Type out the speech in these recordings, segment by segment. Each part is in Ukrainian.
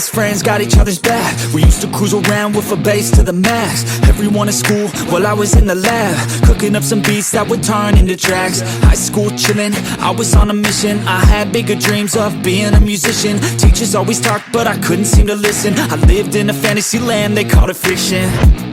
Best friends got each other's back. We used to cruise around with a bass to the max. Everyone in school while I was in the lab. Cooking up some beats that would turn into tracks. High school chillin', I was on a mission. I had bigger dreams of being a musician. Teachers always talked, but I couldn't seem to listen. I lived in a fantasy land, they called it fiction.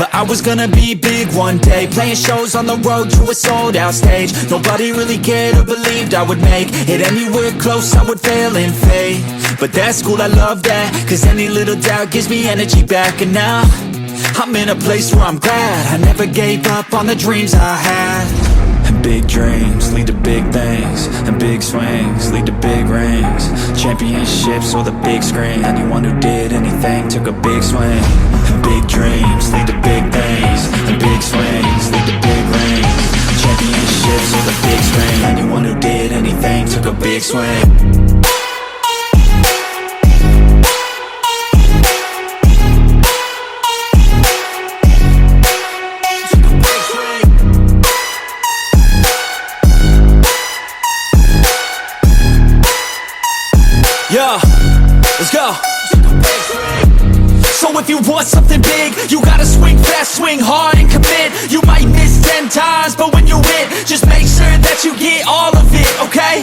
But I was gonna be big one day Playing shows on the road to a sold out stage. Nobody really cared or believed I would make It anywhere close I would fail and fade But that's cool, I love that Cause any little doubt gives me energy back. And now I'm in a place where I'm glad I never gave up on the dreams I had. Big dreams lead to big things And big swings lead to big rings. Championships or the big screen Anyone who did anything took a big swing big dreams lead to big things And big swings lead to big rings Championships or the big screen Anyone who did anything took a big swing big, you gotta swing fast, swing hard and commit. You might miss 10 times, but when you hit, just make sure that you get all of it, okay?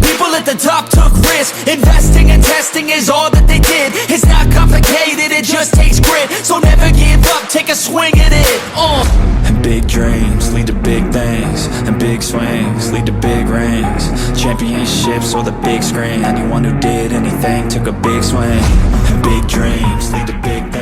People at the top took risks. Investing and testing is all that they did. It's not complicated, it just takes grit. So never give up, take a swing at it. Uh. And big dreams lead to big things. And big swings lead to big rings. Championships or the big screen. Anyone who did anything took a big swing. And big dreams lead to big things.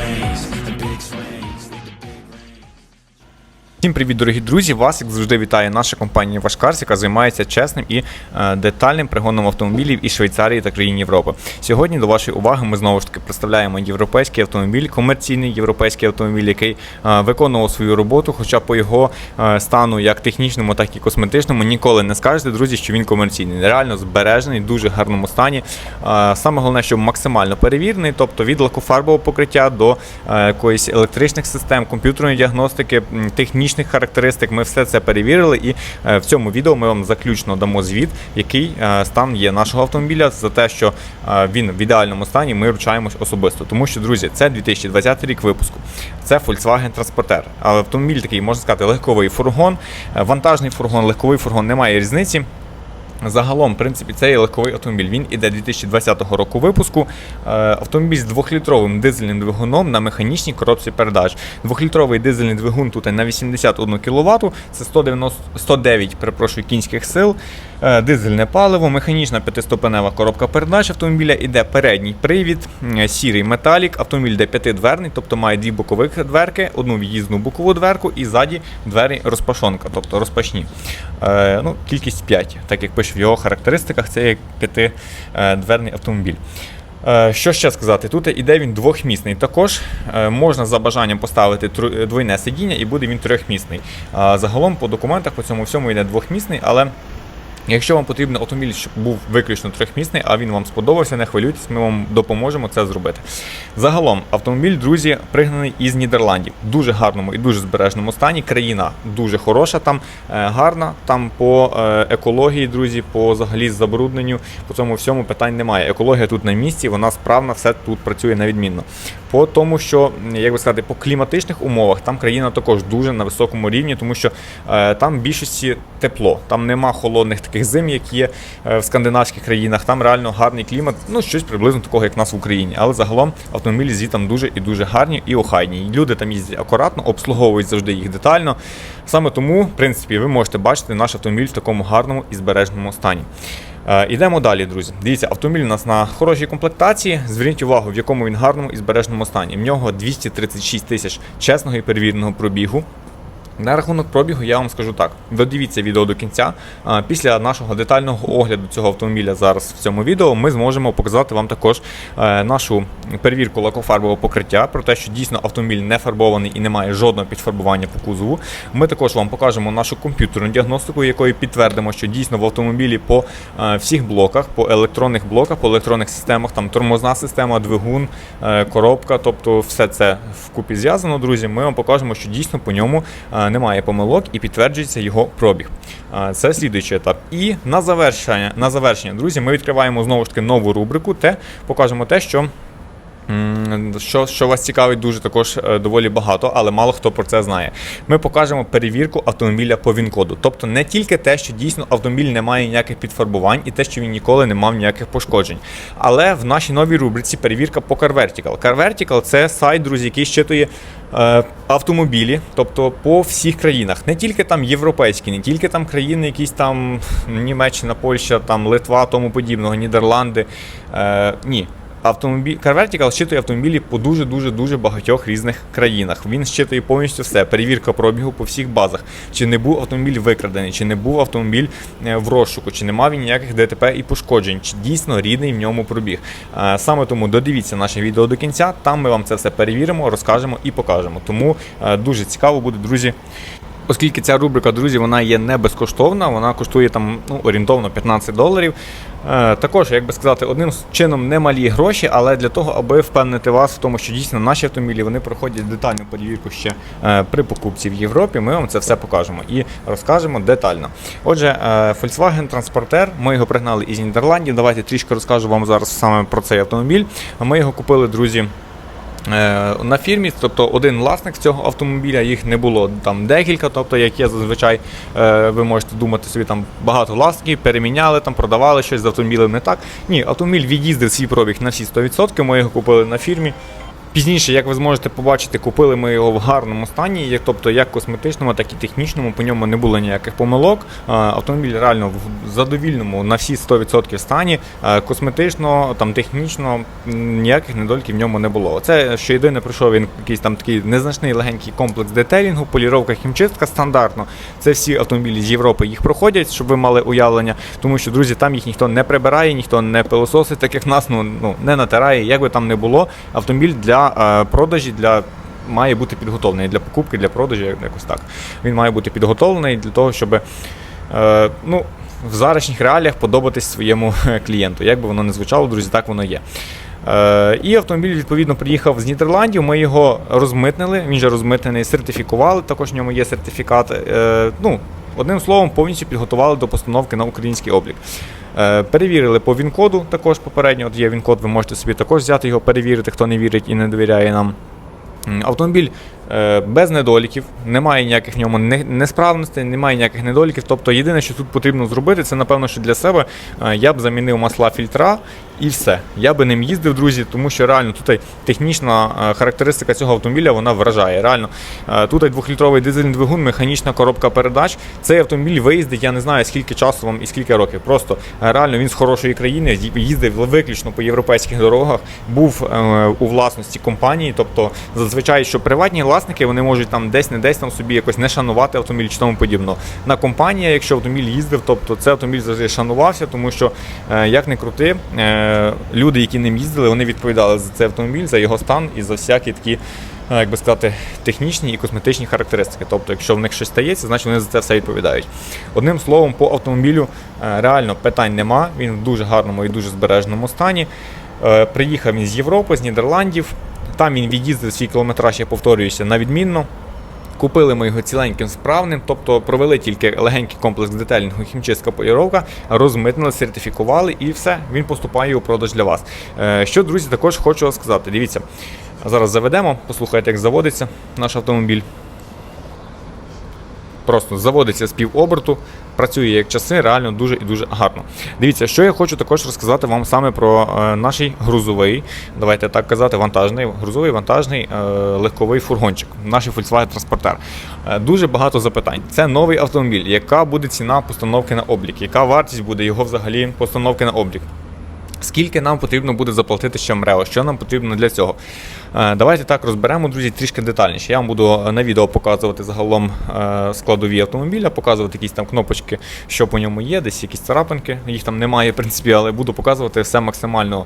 Всім привіт, дорогі друзі! Вас, як завжди, вітає наша компанія Вашкарс, яка займається чесним і е, детальним пригоном автомобілів із Швейцарії та країн Європи. Сьогодні до вашої уваги ми знову ж таки представляємо європейський автомобіль, комерційний європейський автомобіль, який е, виконував свою роботу, хоча по його е, стану, як технічному, так і косметичному, ніколи не скажете, друзі, що він комерційний. Реально збережений, дуже гарному стані. Саме головне, що максимально перевірений, тобто від лакофарбового покриття до якоїсь електричних систем, комп'ютерної діагностики, м, технічних характеристик. Ми все це перевірили, і е, в цьому відео ми вам заключно дамо звіт, який е, стан є нашого автомобіля за те, що е, він в ідеальному стані. Ми вручаємось особисто. Тому що, друзі, це 2020 рік випуску. Це Volkswagen Transporter. Але автомобіль такий, можна сказати, легковий фургон, вантажний фургон, легковий фургон, немає різниці. Загалом, в принципі, це є легковий автомобіль. Він іде 2020 року випуску. Е, Автомобіль з двохлітровим дизельним двигуном на механічній коробці передач. Двохлітровий дизельний двигун тут на 81 кВт, це 190, 109 перепрошую, кінських сил. Е, Дизельне паливо, механічна п'ятиступенева коробка передач автомобіля. Іде передній привід, е, сірий металік. Автомобіль йде п'ятидверний, тобто має дві бокових дверки, одну в'їзну бокову дверку і ззаді двері розпашонка, тобто розпашні. Ну, кількість 5, так як пише в його характеристиках, це як п'ятидверний автомобіль. Е, Що ще сказати? Тут іде він двохмісний. Також е, можна за бажанням поставити двойне сидіння і буде він трьохмісний. Загалом по документах по цьому всьому йде двохмісний, але Якщо вам потрібен автомобіль, щоб був виключно трьохмісний, а він вам сподобався, не хвилюйтесь, ми вам допоможемо це зробити. Загалом, автомобіль, друзі, пригнаний із Нідерландів. В дуже гарному і дуже збережному стані. Країна дуже хороша, там е, гарна. Там по е, екології, друзі, по взагалі забрудненню, по цьому всьому питань немає. Екологія тут на місці, вона справна, все тут працює на відмінно. По тому, що як би сказати, по кліматичних умовах там країна також дуже на високому рівні, тому що е, там в більшості тепло, там нема холодних таких зим, як є е, в скандинавських країнах. Там реально гарний клімат, ну щось приблизно такого, як в нас в Україні. Але загалом автомобілі звітом дуже і дуже гарні і охайні. Люди там їздять акуратно, обслуговують завжди їх детально. Саме тому, в принципі, ви можете бачити наш автомобіль в такому гарному і збереженому стані. Е, Ідемо далі, друзі. Дивіться, автомобіль у нас на хорошій комплектації. Зверніть увагу, в якому він гарному і збережному стані. В нього 236 тисяч чесного і перевіреного пробігу. На рахунок пробігу я вам скажу так: додивіться відео до кінця. Після нашого детального огляду цього автомобіля зараз в цьому відео ми зможемо показати вам також е, нашу перевірку лакофарбового покриття про те, що дійсно автомобіль не фарбований і не має жодного підфарбування по кузову. Ми також вам покажемо нашу комп'ютерну діагностику, якою підтвердимо, що дійсно в автомобілі по е, всіх блоках, по електронних блоках, по електронних системах, там тормозна система, двигун, е, коробка, тобто все це вкупі зв'язано, друзі. Ми вам покажемо, що дійсно по ньому немає помилок і підтверджується його пробіг. Це слідуючий етап. І на завершення, на завершення, друзі, ми відкриваємо знову ж таки нову рубрику, те покажемо те, що. Що, що вас цікавить дуже також е, доволі багато, але мало хто про це знає. Ми покажемо перевірку автомобіля по ВІН-коду. Тобто не тільки те, що дійсно автомобіль не має ніяких підфарбувань і те, що він ніколи не мав ніяких пошкоджень. Але в нашій новій рубриці перевірка по CarVertical. CarVertical – це сайт, друзі, який щитує е, автомобілі, тобто по всіх країнах, не тільки там європейські, не тільки там країни, якісь там Німеччина, Польща, там Литва, тому подібного, Нідерланди. Е, ні. Автомобіль CarVertical щитує автомобілі по дуже дуже дуже багатьох різних країнах. Він щитує повністю все. Перевірка пробігу по всіх базах. Чи не був автомобіль викрадений, чи не був автомобіль е, в розшуку, чи не мав він ніяких ДТП і пошкоджень, чи дійсно рідний в ньому пробіг. Е, Саме тому додивіться наше відео до кінця. Там ми вам це все перевіримо, розкажемо і покажемо. Тому е, дуже цікаво буде, друзі. Оскільки ця рубрика, друзі, вона є не безкоштовна, вона коштує там ну, орієнтовно 15 доларів. Е, також, як би сказати, одним чином немалі гроші, але для того, аби впевнити вас в тому, що дійсно наші автомобілі вони проходять детальну перевірку ще е, при покупці в Європі, ми вам це все покажемо і розкажемо детально. Отже, е, Volkswagen Transporter, ми його пригнали із Нідерландів. Давайте трішки розкажу вам зараз саме про цей автомобіль. Ми його купили, друзі. Е, На фірмі, тобто один власник цього автомобіля, їх не було там декілька, тобто як є зазвичай, е, ви можете думати собі там багато власників, переміняли, там продавали щось з автомобілем не так. Ні, автомобіль від'їздив свій пробіг на всі 100%, ми його купили на фірмі. Пізніше, як ви зможете побачити, купили ми його в гарному стані, тобто як косметичному, так і технічному, по ньому не було ніяких помилок. Автомобіль реально в задовільному на всі 100% стані. Косметично, там технічно ніяких недоліків в ньому не було. Це що єдине пройшов він якийсь там такий незначний легенький комплекс детелінгу, поліровка, хімчистка стандартно. Це всі автомобілі з Європи їх проходять, щоб ви мали уявлення. Тому що, друзі, там їх ніхто не прибирає, ніхто не пилососить, так як нас ну, ну не натирає. Як би там не було, автомобіль для е, продажі, для має бути підготовлений для покупки, для продажу, якось так. Він має бути підготовлений для того, щоб е, ну, в зарашніх реаліях подобатись своєму клієнту. Як би воно не звучало, друзі, так воно є. Е, і автомобіль відповідно приїхав з Нідерландів. Ми його розмитнили. Він же розмитнений, сертифікували. Також в ньому є сертифікат. Е, ну, одним словом, повністю підготували до постановки на український облік. Е, Перевірили по ВІН-коду також попередньо. От є ВІН-код, ви можете собі також взяти його, перевірити, хто не вірить і не довіряє нам. Автомобіль без недоліків, немає ніяких в ньому несправностей, немає ніяких недоліків. Тобто єдине, що тут потрібно зробити, це напевно, що для себе е, я б замінив масла фільтра і все. Я би ним їздив, друзі, тому що реально тут технічна е, характеристика цього автомобіля вона вражає. Реально, е, тут двохлітровий дизельний двигун, механічна коробка передач. Цей автомобіль виїздить, я не знаю скільки часу вам і скільки років. Просто е, реально він з хорошої країни їздив виключно по європейських дорогах, був е, у власності компанії. Тобто, зазвичай, що приватні власники вони можуть там десь не десь там собі якось не шанувати автомобіль чи тому подібного. На компанія, якщо автомобіль їздив, тобто це автомобіль завжди шанувався, тому що е, як не крути, е, люди, які ним їздили, вони відповідали за цей автомобіль, за його стан і за всякі такі. е, Як би сказати, технічні і косметичні характеристики. Тобто, якщо в них щось стається, значить вони за це все відповідають. Одним словом, по автомобілю реально питань нема. Він в дуже гарному і дуже збереженому стані. Приїхав він з Європи, з Нідерландів. Там він від'їздив свій кілометраж, я повторююся, на відмінно. Купили ми його ціленьким справним, тобто провели тільки легенький комплекс детелінгу, хімчистка поліровка, розмитнили, сертифікували і все, він поступає у продаж для вас. Е, Що, друзі, також хочу сказати. Дивіться, зараз заведемо, послухайте, як заводиться наш автомобіль. Просто заводиться з півоберту, працює як часи, реально дуже і дуже гарно. Дивіться, що я хочу також розказати вам саме про е, наш грузовий, давайте так казати, вантажний, грузовий вантажний е, легковий фургончик, наш Volkswagen Transporter. Е, дуже багато запитань. Це новий автомобіль. Яка буде ціна постановки на облік? Яка вартість буде його взагалі постановки на облік? Скільки нам потрібно буде заплатити ще МРЕО? Що нам потрібно для цього? Е, Давайте так розберемо, друзі, трішки детальніше. Я вам буду е, на відео показувати загалом е, складові автомобіля, показувати якісь там кнопочки, що по ньому є, десь якісь царапинки. Їх там немає, в принципі, але буду показувати все максимально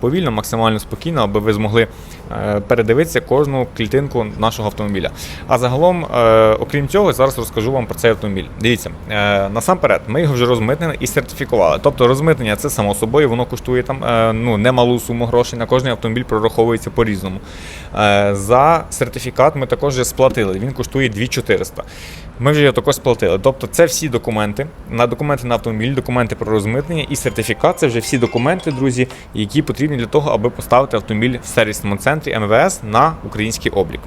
повільно, максимально спокійно, аби ви змогли передивитися кожну клітинку нашого автомобіля. А загалом, окрім цього, зараз розкажу вам про цей автомобіль. Дивіться, насамперед, ми його вже розмитнили і сертифікували. Тобто розмитнення це само собою, воно коштує там ну, немалу суму грошей. На кожний автомобіль прораховується по-різному. Е, За сертифікат ми також вже сплатили. Він коштує 2400. Ми вже його також сплатили. Тобто це всі документи, на документи на автомобіль, документи про розмитнення і сертифікат це вже всі документи, друзі, які потрібні для того, аби поставити автомобіль в сервісному центрі МВС на український облік.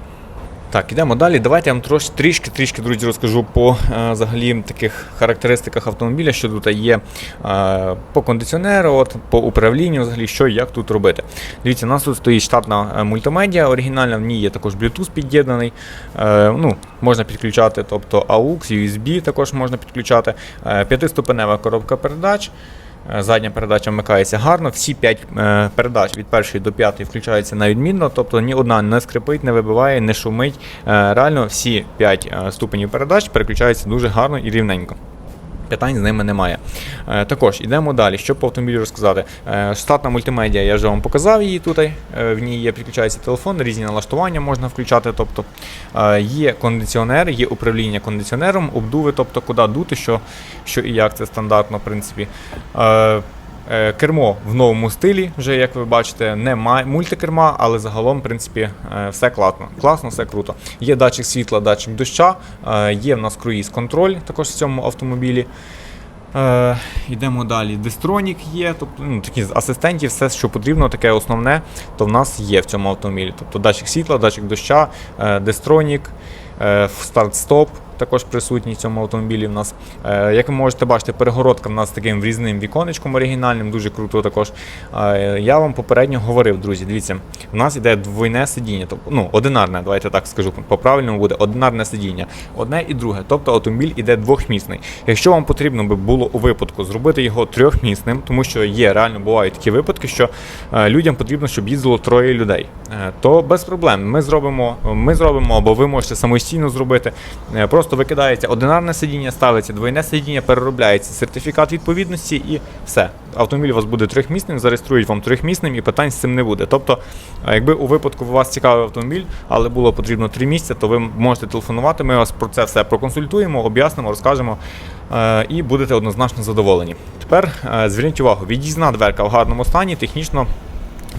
Так, ідемо далі. Давайте я вам трош, трішки, трішки, друзі, розкажу по е, взагалі таких характеристиках автомобіля, що тут є е, по кондиціонеру, от, по управлінню, взагалі, що як тут робити. Дивіться, у нас тут стоїть штатна е, мультимедіа оригінальна, в ній є також Bluetooth під'єднаний. Е, ну, можна підключати, тобто AUX, USB також можна підключати. Е, п'ятиступенева коробка передач. Е, Задня передача вмикається гарно. Всі 5 передач від першої до п'ятої включаються на відмінно, тобто ні одна не скрипить, не вибиває, не шумить. Е, Реально всі 5 ступенів передач переключаються дуже гарно і рівненько. Питань з ними немає. Е, також йдемо далі. Що по автомобілю розказати? Е, штатна мультимедіа, я вже вам показав її тут. Е, в ній є підключається телефон, різні налаштування можна включати. Тобто є кондиціонер, є управління кондиціонером, обдуви, тобто куди дути, що, що і як це стандартно, в принципі. Е, Кермо в новому стилі, вже як ви бачите, немає мультикерма, але загалом, в принципі, е, все класно. Класно, все круто. Є датчик світла, датчик доща, е, є в нас круїз контроль також в цьому автомобілі. Йдемо далі. Дистронік є, тобто ну, такі з асистентів, все, що потрібно, таке основне, то в нас є в цьому автомобілі. Тобто датчик світла, датчик доща, е, дистронік, старт-стоп також присутній в цьому автомобілі в нас. Е, як ви можете бачити, перегородка в нас таким врізним віконечком оригінальним, дуже круто також. Е, я вам попередньо говорив, друзі, дивіться, в нас іде двойне сидіння, тобто, ну, одинарне, давайте так скажу, по-правильному буде одинарне сидіння. Одне і друге. Тобто автомобіль іде двохмісний. Якщо вам потрібно би було у випадку зробити його трьохмісним, тому що є реально бувають такі випадки, що е, людям потрібно, щоб їздило троє людей, то без проблем. Ми зробимо, ми зробимо, або ви можете самостійно зробити. Е, Просто викидається одинарне сидіння, ставиться двойне сидіння, переробляється сертифікат відповідності і все. Автомобіль у вас буде трьохмісним, зареєструють вам трьохмісним і питань з цим не буде. Тобто, е, якби у випадку у вас цікавий автомобіль, але було потрібно три місця, то ви можете телефонувати. Ми вас про це все проконсультуємо, об'яснимо, розкажемо е, і будете однозначно задоволені. Тепер е, зверніть увагу, від'їзна дверка в гарному стані, технічно.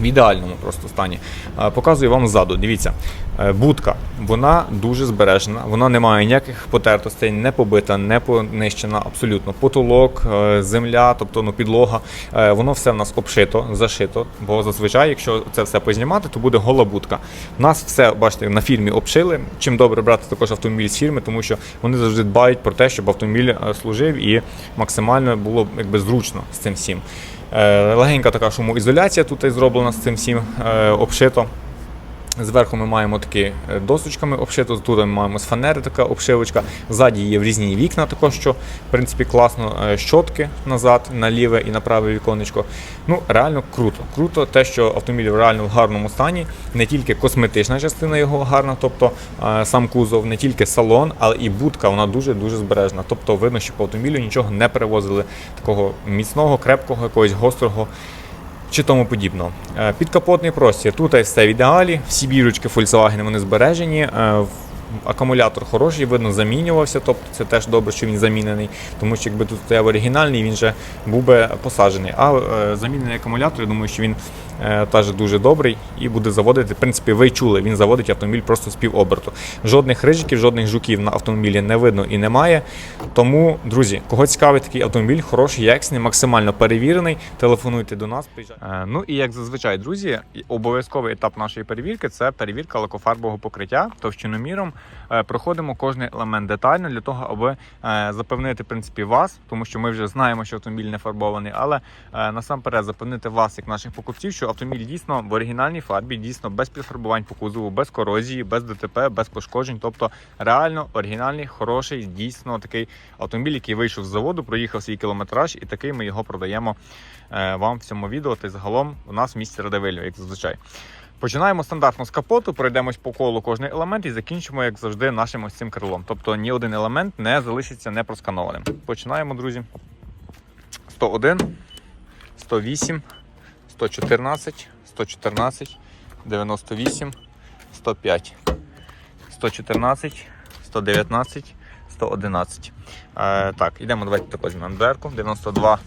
В ідеальному просто стані. Е, Показую вам ззаду. Дивіться, е, будка, вона дуже збережена, вона не має ніяких потертостей, не побита, не понищена, абсолютно. Потолок, е, земля, тобто ну, підлога, воно все в нас обшито, зашито. Бо зазвичай, якщо це все познімати, то буде гола будка. У нас все, бачите, на фірмі обшили. Чим добре брати також автомобіль з фірми, тому що вони завжди дбають про те, щоб автомобіль служив і максимально було якби зручно з цим всім. Е, Легенька така шумоізоляція тут і зроблена з цим всім е, обшито. Зверху ми маємо такі е, досочками обшито, тут ми маємо з фанери така обшивочка. Ззаді є в різні вікна, також що в принципі класно. Е, Щотки назад, на ліве і на праве віконечко. Ну, реально круто. Круто те, що автомобіль реально в гарному стані. Не тільки косметична частина його гарна, тобто е, сам кузов, не тільки салон, але і будка, вона дуже-дуже збережна. Тобто видно, що по автомобілю нічого не перевозили такого міцного, крепкого, якогось гострого чи тому подібно. Е, Підкапотний простір. Тут все в ідеалі. Всі бірочки Volkswagen вони збережені. Акумулятор хороший, видно, замінювався, тобто це теж добре, що він замінений, тому що якби тут стояв оригінальний, він вже був би посаджений. А е, замінений акумулятор, я думаю, що він е, теж дуже добрий і буде заводити. В принципі, ви чули, він заводить автомобіль просто з півоберту. Жодних рижиків, жодних жуків на автомобілі не видно і немає. Тому, друзі, кого цікавить такий автомобіль, хороший, якісний, максимально перевірений, телефонуйте до нас. Приїжджайте. Е, ну і як зазвичай, друзі, обов'язковий етап нашої перевірки це перевірка лакофарбового покриття товщиноміром. Е, проходимо кожний елемент детально для того, аби е, запевнити в принципі вас, тому що ми вже знаємо, що автомобіль не фарбований, але е, насамперед запевнити вас, як наших покупців, що автомобіль дійсно в оригінальній фарбі, дійсно без підфарбувань по кузову, без корозії, без ДТП, без пошкоджень. Тобто реально оригінальний, хороший, дійсно такий автомобіль, який вийшов з заводу, проїхав свій кілометраж, і такий ми його продаємо вам в цьому відео. Та й загалом у нас в місті Радивилю, як зазвичай. Починаємо стандартно з капоту, пройдемось по колу кожний елемент і закінчимо, як завжди, нашим ось цим крилом. Тобто ні один елемент не залишиться непросканованим. Починаємо, друзі. 101, 108, 114, 114, 98, 105, 114, 119, 111. Е, так, йдемо, давайте тако візьмемо дверку. 92,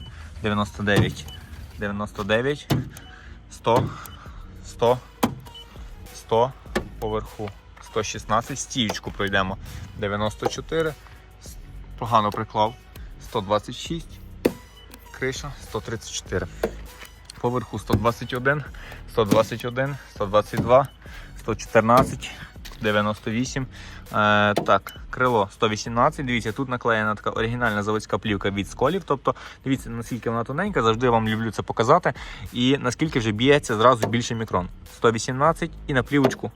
99, 99, 100, 100, 100, поверху. 116, стіючку пройдемо. 94, погано приклав. 126, криша 134. Поверху 121, 121, 122, 114, 98. Е, так, крило 118. Дивіться, тут наклеєна така оригінальна заводська плівка від сколів. Тобто, дивіться, наскільки вона тоненька, завжди вам люблю це показати. І наскільки вже б'ється зразу більше мікрон. 118 і на плівочку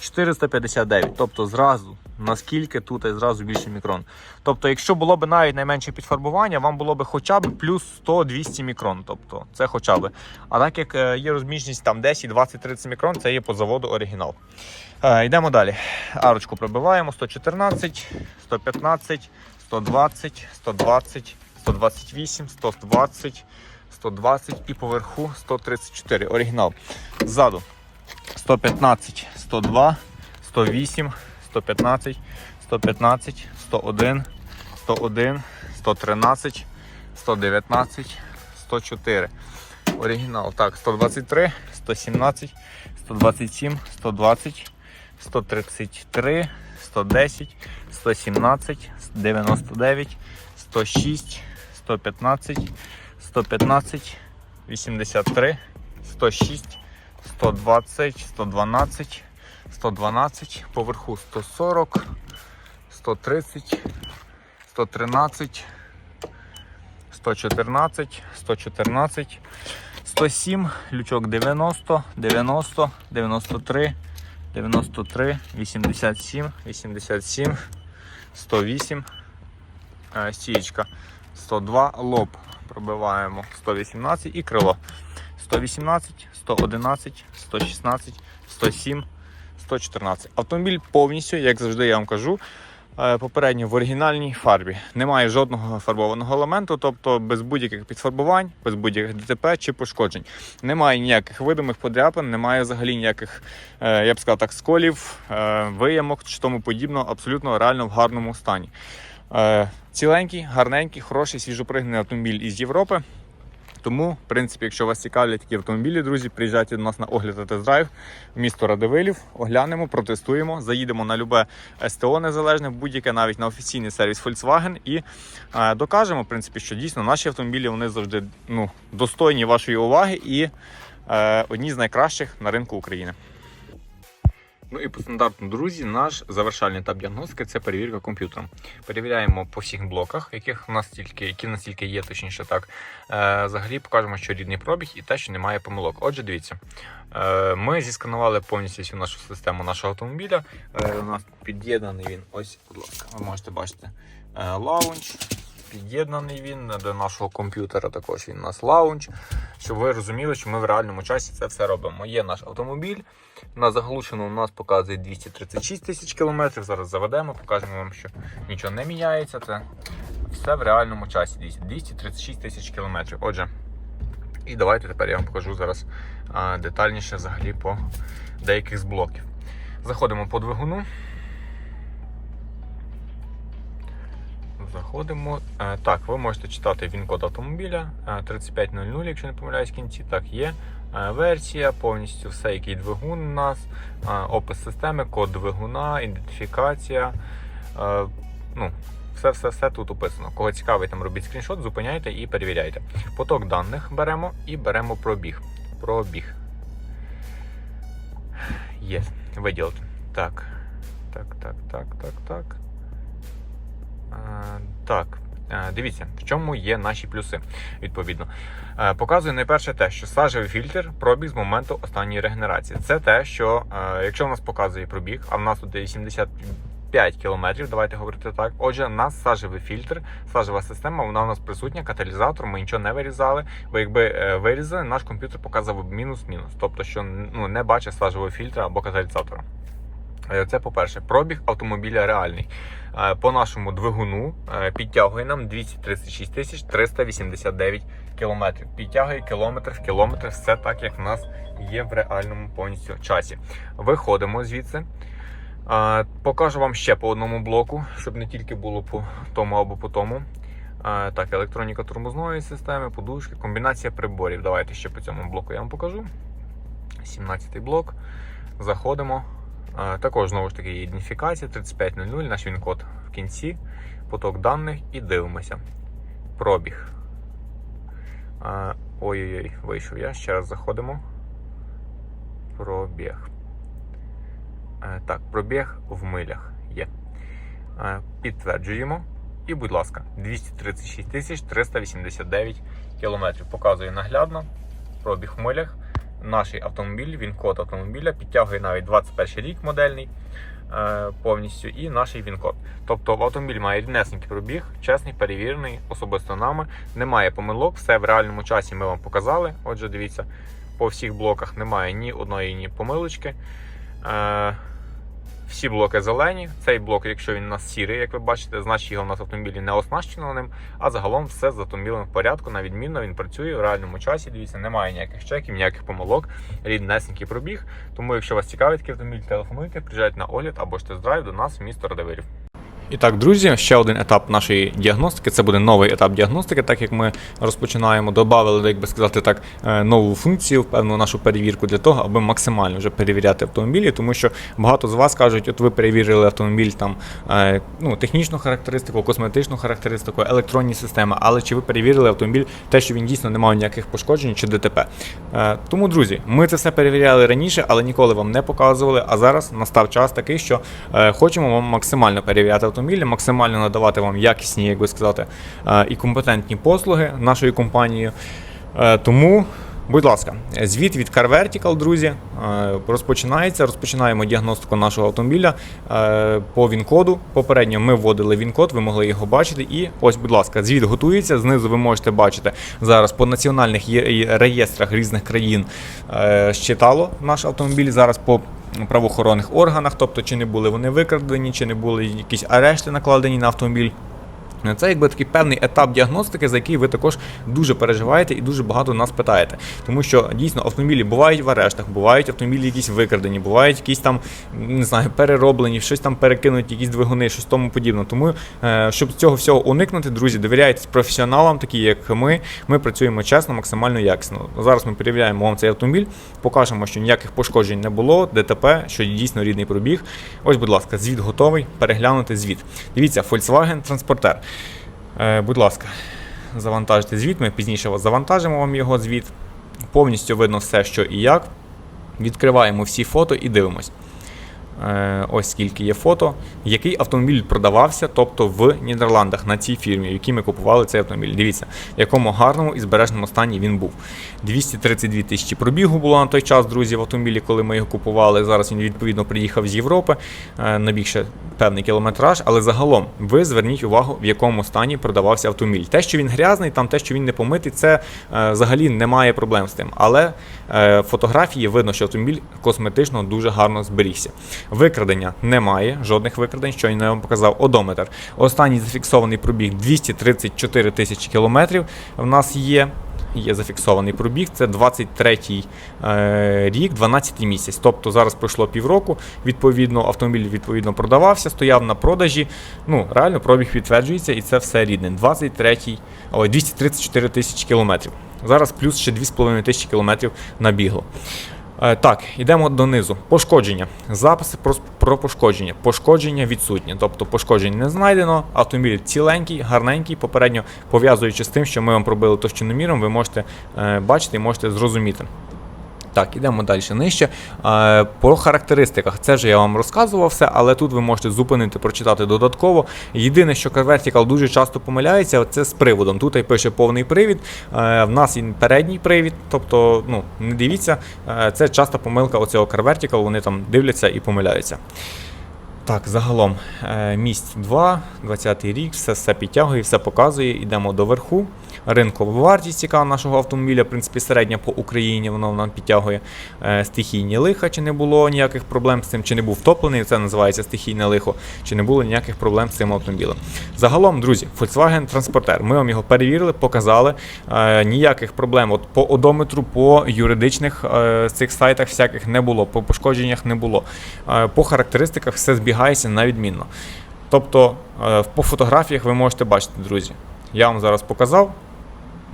459. Тобто зразу наскільки тут і зразу більше мікрон. Тобто, якщо було б навіть найменше підфарбування, вам було б хоча б плюс 100-200 мікрон. Тобто це хоча б. А так як е, є розміжність там 10, 20, 30 мікрон, це є по заводу оригінал. Е, йдемо далі. Арочку пробиваємо 114, 115, 120, 120, 128, 120, 120 і поверху 134. Оригінал. Ззаду 115, 102, 108, 115, 115, 101, 101, 113, 119, 104. Оригінал. Так, 123, 117, 127, 120, 133, 110, 117, 99, 106, 115, 115, 83, 106, 120, 112, 112, поверху 140, 130, 113, 114, 114, 107, лючок 90, 90, 93, 93, 87, 87, 108, е, стієчка 102, лоб. Пробиваємо. 118 і крило. 118, 111, 116, 107, 114. Автомобіль повністю, як завжди я вам кажу, попередньо в оригінальній фарбі. Немає жодного фарбованого елементу, тобто без будь-яких підфарбувань, без будь-яких ДТП чи пошкоджень. Немає ніяких видимих подряпин, немає взагалі ніяких, е, я б сказав так, сколів, е, виямок чи тому подібного, абсолютно реально в гарному стані. Е, Ціленький, гарненький, хороший, свіжопригнаний автомобіль із Європи. Тому, в принципі, якщо вас цікавлять такі автомобілі, друзі, приїжджайте до нас на огляд та тест-драйв в місто Радивилів, оглянемо, протестуємо, заїдемо на любе СТО незалежне, будь-яке, навіть на офіційний сервіс Volkswagen і е, докажемо, в принципі, що дійсно наші автомобілі вони завжди ну, достойні вашої уваги і е, одні з найкращих на ринку України. Ну і по стандарту, друзі, наш завершальний етап діагностики це перевірка комп'ютером. Перевіряємо по всіх блоках, яких у нас тільки, які в нас тільки є, точніше так. Е, взагалі покажемо, що рідний пробіг і те, що немає помилок. Отже, дивіться, е, ми зісканували повністю всю нашу систему нашого автомобіля. Е, у нас під'єднаний він. Ось, будь ласка, ви можете бачити е, лаунч. Під'єднаний він до нашого комп'ютера. Також він у нас лаунч. Щоб ви розуміли, що ми в реальному часі це все робимо. Є наш автомобіль. На заглушену у нас показує 236 тисяч кілометрів. Зараз заведемо, покажемо вам, що нічого не міняється. Це все в реальному часі. 236 тисяч кілометрів. Отже, і давайте тепер я вам покажу зараз детальніше взагалі по деяких з блоків. Заходимо по двигуну. Заходимо. Е, Так, ви можете читати він-код автомобіля е, 3500, якщо не помиляюсь кінці. Так, є. Версія, повністю все, який двигун у нас, опис системи, код двигуна, ідентифікація. Ну, все-все-все тут описано. Кого цікавить, там робіть скріншот, зупиняйте і перевіряйте. Поток даних беремо і беремо пробіг. Пробіг. Є, виділити. Так. Так, так, так, так, так. Так, дивіться, в чому є наші плюси. Відповідно, Е, показує найперше те, що сажевий фільтр пробіг з моменту останньої регенерації. Це те, що е, якщо в нас показує пробіг, а в нас тут є 75 кілометрів, давайте говорити так. Отже, у нас сажевий фільтр, сажева система, вона у нас присутня, каталізатор, ми нічого не вирізали. Бо якби е, вирізали, наш комп'ютер показував мінус-мінус, тобто, що ну, не бачить сажевого фільтра або каталізатора. Е, Це по-перше, пробіг автомобіля реальний. Е, По нашому двигуну е, підтягує нам 236 тисяч 389 кілометрів. Підтягує кілометр в кілометр, все так, як в нас є в реальному повністю часі. Виходимо звідси. Покажу вам ще по одному блоку, щоб не тільки було по тому або по тому. Так, електроніка тормозної системи, подушки, комбінація приборів. Давайте ще по цьому блоку я вам покажу. 17 блок. Заходимо. Також знову ж таки ідентифікація 3500, наш він-код в кінці, поток даних і дивимося. Пробіг. Ой-ой-ой, вийшов я. Ще раз заходимо. Пробіг. Так, пробіг в милях є. Підтверджуємо. І, будь ласка, 236 389 кілометрів. Показує наглядно. Пробіг в милях. Наш автомобіль, він код автомобіля, підтягує навіть 21 рік модельний е, повністю, і наш він-код. Тобто автомобіль має ріднесенький пробіг, чесний, перевірений, особисто нами. Немає помилок, все в реальному часі ми вам показали. Отже, дивіться, по всіх блоках немає ні одної ні помилочки. Всі блоки зелені. Цей блок, якщо він у нас сірий, як ви бачите, значить його у нас автомобілі не оснащено ним. А загалом все з автомобілем в порядку, на відмінно він працює в реальному часі. Дивіться, немає ніяких чеків, ніяких помилок, ріднесенький пробіг. Тому, якщо вас цікавить автомобіль, телефонуйте, приїжджайте на огляд або ж тест-драйв до нас в місто Радивирів. І так, друзі, ще один етап нашої діагностики. Це буде новий етап діагностики, так як ми розпочинаємо. Добавили, як би сказати так, е, нову функцію, певну нашу перевірку для того, аби максимально вже перевіряти автомобілі, тому що багато з вас кажуть, от ви перевірили автомобіль там е, ну, технічну характеристику, косметичну характеристику, електронні системи, але чи ви перевірили автомобіль, те, що він дійсно не мав ніяких пошкоджень чи ДТП. Е, Тому, друзі, ми це все перевіряли раніше, але ніколи вам не показували. А зараз настав час такий, що хочемо вам максимально перевіряти автомобілі, максимально надавати вам якісні, як би сказати, е, і компетентні послуги нашою компанією. Е, Тому. Будь ласка, звіт від Car Vertical, друзі, е, розпочинається. Розпочинаємо діагностику нашого автомобіля е, по він-коду. Попередньо ми вводили він-код, ви могли його бачити. І ось, будь ласка, звіт готується. Знизу ви можете бачити зараз по національних реєстрах різних країн е, щитало наш автомобіль. Зараз по правоохоронних органах, тобто чи не були вони викрадені, чи не були якісь арешти накладені на автомобіль. Це якби такий певний етап діагностики, за який ви також дуже переживаєте і дуже багато нас питаєте. Тому що дійсно автомобілі бувають в арештах, бувають автомобілі якісь викрадені, бувають якісь там не знаю, перероблені, щось там перекинуті, якісь двигуни, щось тому подібне. Тому, е, щоб цього всього уникнути, друзі, довіряйтесь професіоналам, такі як ми. Ми працюємо чесно, максимально якісно. Зараз ми перевіряємо вам цей автомобіль, покажемо, що ніяких пошкоджень не було, ДТП, що дійсно рідний пробіг. Ось, будь ласка, звіт готовий. Переглянути звіт. Дивіться, Volkswagen Transporter. Е, будь ласка, завантажте звіт. Ми пізніше завантажимо вам його звіт. Повністю видно все, що і як. Відкриваємо всі фото і дивимось. Е, ось скільки є фото. Який автомобіль продавався, тобто в Нідерландах на цій фірмі, в якій ми купували цей автомобіль. Дивіться, в якому гарному і збережному стані він був. 232 тисячі пробігу було на той час, друзі, в автомобілі, коли ми його купували. Зараз він відповідно приїхав з Європи, е, набіг ще певний кілометраж, але загалом ви зверніть увагу, в якому стані продавався автомобіль. Те, що він грязний, там те, що він не помитий, це е, взагалі немає проблем з тим. Але фотографії видно, що автомобіль косметично дуже гарно зберігся. Викрадення немає, жодних викрадень, що я вам показав одометр. Останній зафіксований пробіг 234 тисячі кілометрів. В нас є. Є зафіксований пробіг, це 23-й е, рік, 12-й місяць. Тобто зараз пройшло півроку. Відповідно, автомобіль відповідно продавався, стояв на продажі. Ну, реально пробіг підтверджується, і це все рідне. 23-й, ой, 234 тисячі кілометрів. Зараз плюс ще 2,5 тисячі кілометрів набігло. Е, Так, йдемо донизу. Пошкодження. Записи про, про пошкодження. Пошкодження відсутнє. Тобто пошкоджень не знайдено. Автомобіль ціленький, гарненький. Попередньо пов'язуючи з тим, що ми вам пробили товщиноміром, ви можете е, бачити і можете зрозуміти. Так, ідемо далі нижче. Е, По характеристиках, це вже я вам розказував все, але тут ви можете зупинити, прочитати додатково. Єдине, що Vertical дуже часто помиляється, це з приводом. Тут і пише повний привід. Е, В нас він передній привід, тобто, ну, не дивіться, е, це часта помилка оцього Vertical, вони там дивляться і помиляються. Так, загалом місць 2, 20 рік, все, все підтягує, все показує. Йдемо до верху. Ринкова вартість, яка нашого автомобіля, в принципі, середня по Україні, воно нам підтягує Е, стихійні лиха, чи не було ніяких проблем з цим, чи не був втоплений, це називається стихійне лихо, чи не було ніяких проблем з цим автомобілем. Загалом, друзі, Volkswagen Transporter, ми вам його перевірили, показали. Е, ніяких проблем от по одометру, по юридичних е, цих сайтах всяких не було, по пошкодженнях не було. По характеристиках все збігається на відмінно. Тобто по фотографіях ви можете бачити, друзі. Я вам зараз показав.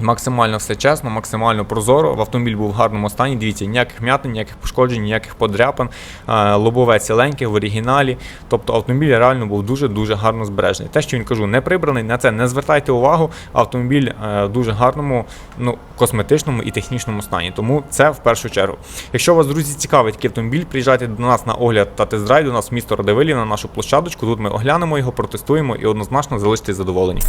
Максимально все чесно, максимально прозоро. В автомобіль був в гарному стані. Дивіться, ніяких м'ятин, ніяких пошкоджень, ніяких подряпин, е, лобове ціленьке в оригіналі. Тобто автомобіль реально був дуже-дуже гарно збережений. Те, що він кажу, не прибраний, на це не звертайте увагу. Автомобіль е, в дуже гарному, ну, косметичному і технічному стані. Тому це в першу чергу. Якщо вас, друзі, цікавить такий автомобіль, приїжджайте до нас на огляд та тест-драйв, до нас в місто Радивилів на нашу площадочку. Тут ми оглянемо його, протестуємо і однозначно залишитесь задоволені.